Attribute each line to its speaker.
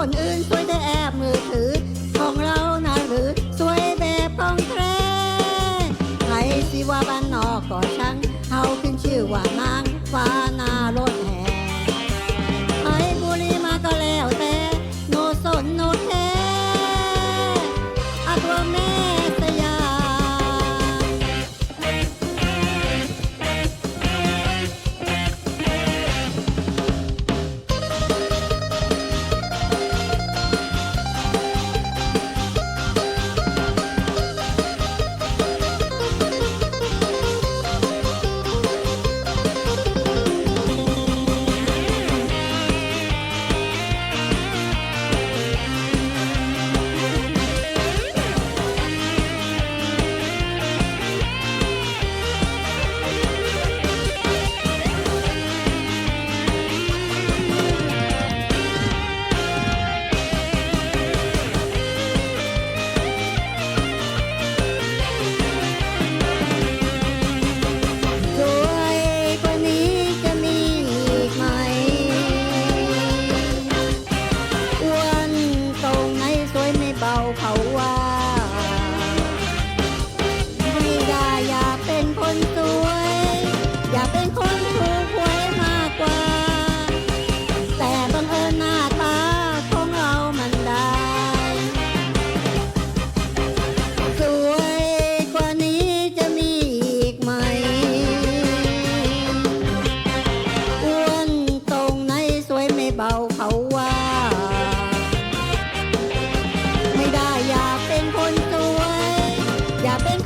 Speaker 1: คนอื่นสวยแต่แอ la pena.